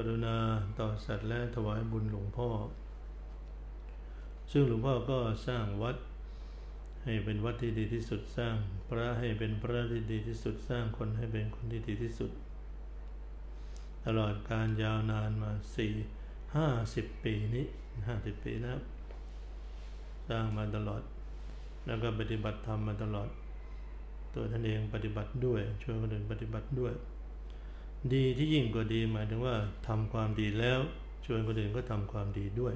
กรุณาต่อสัตว์และถวายบุญหลวงพ่อ ซึ่งหลวงพ่อก็สร้างวัด ให้เป็นวัดที่ดีที่สุดสร้าง พระให้เป็นพระที่ดีที่สุดสร้างคนให้เป็นคนที่ดีที่สุด ตลอดการยาวนานมาสี่ห้าสิบปีนี้ห้าสิบปีนะครับ สร้างมาตลอด แล้วก็ปฏิบัติธรรมมาตลอด ตัวท่านเองปฏิบัติด้วยช่วยคนอื่นปฏิบัติด้วย ดีที่ยิ่งกว่าดีหมายถึงว่าทำความดีแล้วชวนคนอื่นก็ทำความดีด้วย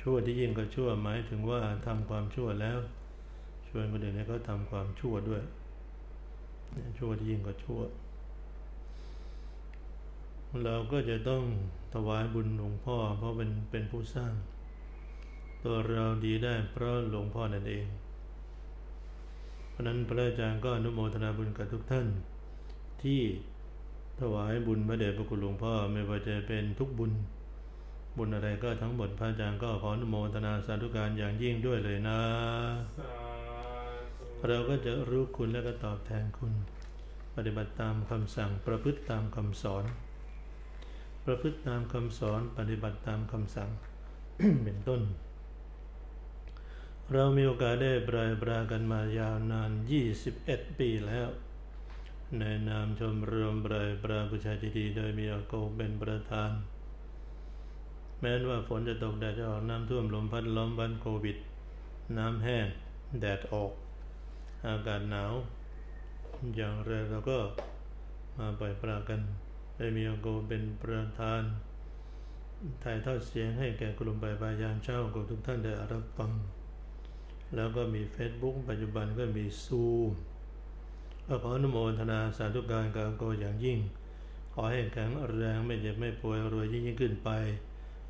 ชั่วที่ยิ่งกว่าชั่วหมายถึงว่าทำความชั่วแล้ว ชวนคนอื่นให้เขาทำความชั่วด้วยชั่วที่ยิ่งกว่าชั่ว เราก็จะต้องถวายบุญหลวงพ่อ เพราะเป็นเป็นผู้สร้าง ตัวเราดีได้เพราะหลวงพ่อนั่นเอง เพราะนั้นพระอาจารย์ก็อนุโมทนาบุญกับทุกท่านที่ ถวายบุญพระเดชพระคุณหลวงพ่อไม่ว่าจะเป็นทุกบุญ บุญอะไรก็ทั้งหมดพระอาจารย์ก็ขออนุโมทนาสาธุการอย่างยิ่งด้วยเลยนะ เราก็จะรู้คุณและก็ตอบแทนคุณ ปฏิบัติตามคำสั่งประพฤติตามคำสอน ประพฤติตามคำสอนปฏิบัติตามคำสั่งเป็นต้น เรามีโอกาสได้ปรายปรากันมายาวนาน 21 ปีแล้ว ในนามชมรมปรายปราประชาธิดีโดยมีอาโกเป็นประธาน แม้ว่าฝนจะตกแดดจะออกน้ำท่วมลมพัดล้มวันโควิด น้ำแห้ง แดดออก อากาศหนาว อย่างไรเราก็มาปล่อยปรากันได้มีอาโกเป็นประธาน ถ่ายทอดเสียงให้แก่กลุ่มใบปายามเช้าของทุกท่านได้รับฟัง แล้วก็มี Facebook ปัจจุบันก็มีซูม ก็ขออนุโมทนาสาธุการกับอาโกอย่างยิ่ง ขอให้แข็งแรงไม่เจ็บไม่ป่วยรวยยิ่งยิ่งขึ้นไป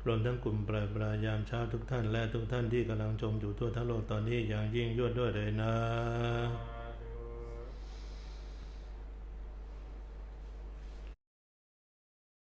รวมทั้งกลุ่มปลายปลายยามเช้าทุกท่านและทุกท่านที่กำลังชมอยู่ทั่วทั้งโลกตอนนี้อย่างยิ่งยวดด้วยเลยนะ